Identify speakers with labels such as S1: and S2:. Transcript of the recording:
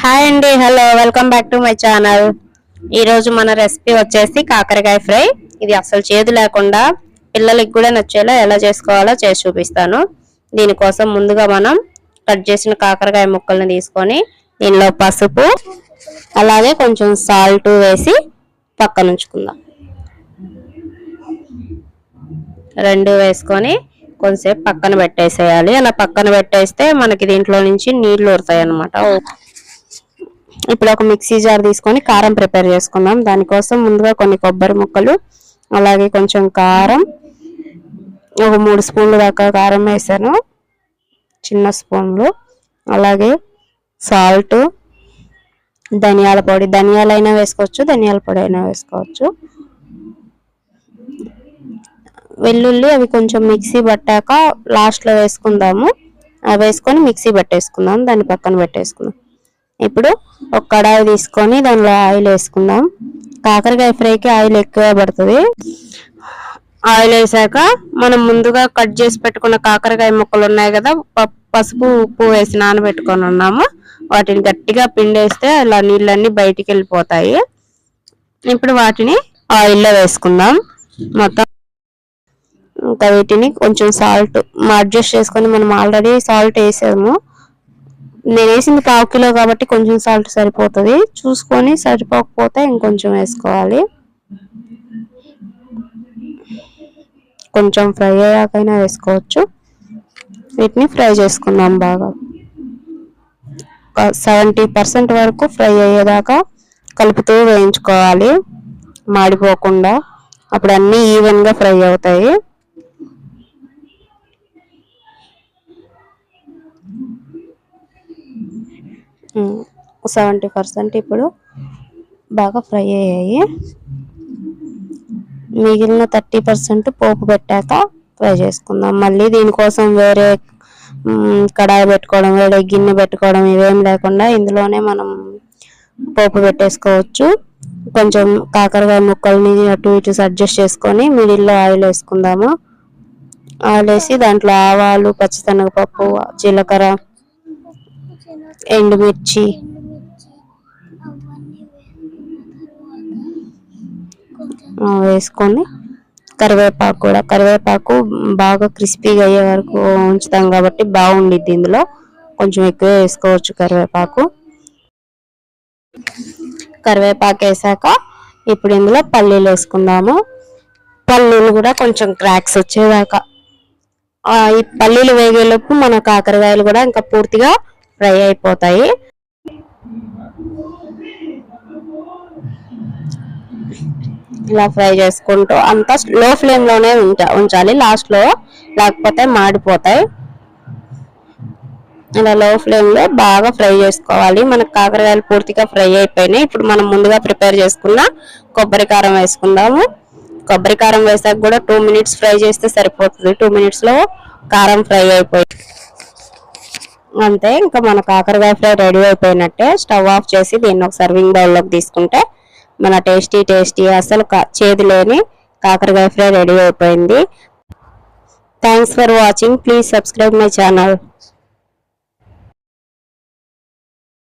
S1: Hi అండి hello welcome back to my channel ఈరోజు మన రెసిపీ వచ్చేసి కాకరకాయ ఫ్రై. ఇది అసలు చేదు లేకుండా పిల్లలకి కూడా నచ్చేలా ఎలా చేసుకోవాలో చేసి చూపిస్తాను. దీనికోసం ముందుగా మనం కట్ చేసిన కాకరకాయ ముక్కల్ని తీసుకొని దీనిలో పసుపు అలాగే కొంచెం సాల్ట్ వేసి పక్కనుంచుకుందాం. రెండు వేసుకొని కొంచెంసేపు పక్కన పెట్టేసేయాలి. అలా పక్కన పెట్టేస్తే మనకి దీంట్లో నుంచి నీళ్ళు ఊరుతాయి అనమాట ఇప్పుడు ఒక మిక్సీ జార్ తీసుకొని కారం ప్రిపేర్ చేసుకుందాం. దానికోసం ముందుగా కొన్ని కొబ్బరి ముక్కలు అలాగే కొంచెం కారం. ఒక మూడు స్పూన్లు దాకా కారం వేసాను. చిన్న స్పూన్లు. అలాగే సాల్ట్ ధనియాల పొడి. ధనియాలైనా వేసుకోవచ్చు ధనియాల పొడి అయినా వేసుకోవచ్చు. వెల్లుల్లి అవి కొంచెం మిక్సీ పట్టాక లాస్ట్లో వేసుకుందాము. అవి వేసుకొని మిక్సీ పట్టేసుకుందాం. దాన్ని పక్కన పెట్టేసుకుందాం. ఇప్పుడు ఒక కడాయి తీసుకొని దానిలో ఆయిల్ వేసుకుందాం. కాకరకాయ ఫ్రైకి ఆయిల్ ఎక్కువ పడుతుంది. ఆయిల్ వేసాక మనం ముందుగా కట్ చేసి పెట్టుకున్న కాకరకాయ ముక్కలు ఉన్నాయి కదా ప- పసుపు ఉప్పు వేసి నానబెట్టుకొని ఉన్నాము. వాటిని గట్టిగా పిండేస్తే అలా నీళ్ళన్నీ బయటికి వెళ్ళిపోతాయి. ఇప్పుడు వాటిని ఆయిల్లో వేసుకుందాం. మొత్తం ఇంకా వీటిని కొంచెం సాల్ట్ అడ్జస్ట్ చేసుకొని మనం ఆల్రెడీ సాల్ట్ వేసాము. నేను వేసింది పావు కిలో కాబట్టి కొంచెం సాల్ట్ సరిపోతుంది. చూసుకొని సరిపోకపోతే ఇంకొంచెం వేసుకోవాలి. కొంచెం ఫ్రై అయ్యాకైనా వేసుకోవచ్చు. వీటిని ఫ్రై చేసుకుందాం బాగా. సెవెంటీ పర్సెంట్ వరకు ఫ్రై అయ్యేదాకా కలుపుతూ వేయించుకోవాలి. మాడిపోకుండా. అప్పుడు అన్నీ ఈవెన్గా ఫ్రై అవుతాయి. సెవెంటీ పర్సెంట్ ఇప్పుడు బాగా ఫ్రై అయ్యాయి. మిగిలిన థర్టీ పర్సెంట్ పోపు పెట్టాక ఫ్రై చేసుకుందాం. మళ్ళీ దీనికోసం వేరే కడాయి పెట్టుకోవడం వేరే గిన్నె పెట్టుకోవడం ఇవేం లేకుండా ఇందులోనే మనం పోపు పెట్టేసుకోవచ్చు. కొంచెం కాకరకాయ ముక్కల్ని అటు ఇటు అడ్జస్ట్ చేసుకొని మిడిల్లో ఆయిల్ వేసుకుందాము. ఆయిల్ వేసి దాంట్లో ఆవాలు పచ్చిశనగపప్పు జీలకర్ర ఎండుమిర్చి. వేసుకొని కరివేపాకు కూడా. కరివేపాకు బాగా క్రిస్పీగా అయ్యే వరకు ఉంచుతాం కాబట్టి బాగుండిద్ది ఇందులో. కొంచెం ఎక్కువ వేసుకోవచ్చు కరివేపాకు. కరివేపాకు వేసాక ఇప్పుడు ఇందులో పల్లీలు వేసుకుందాము. పల్లీలు కూడా కొంచెం క్రాక్స్ వచ్చేదాకా. ఈ పల్లీలు వేగేలోపు మన కాకరకాయలు కూడా ఇంకా పూర్తిగా ఫ్రై అయిపోతాయి. ఇలా ఫ్రై చేసుకుంటూ అంతా లో ఫ్లేమ్లోనే ఉంచాలి. లాస్ట్లో లేకపోతే మాడిపోతాయి. ఇలా లో ఫ్లేమ్లో బాగా ఫ్రై చేసుకోవాలి. మనకు కాకరకాయలు పూర్తిగా ఫ్రై అయిపోయినాయి. ఇప్పుడు మనం ముందుగా ప్రిపేర్ చేసుకున్న కొబ్బరి కారం వేసుకుందాము. కొబ్బరి కారం వేసాక కూడా టూ మినిట్స్ ఫ్రై చేస్తే సరిపోతుంది. టూ మినిట్స్లో కారం ఫ్రై అయిపోయింది అంతే ఇంకా మన కాకరకాయ ఫ్రై రెడీ అయిపోయినట్టే స్టవ్ ఆఫ్ చేసి దీన్ని ఒక సర్వింగ్ బౌల్లోకి తీసుకుంటే మన టేస్టీ టేస్టీ అసలు చేదు లేని కాకరకాయ ఫ్రై రెడీ అయిపోయింది. Thanks for watching please subscribe my channel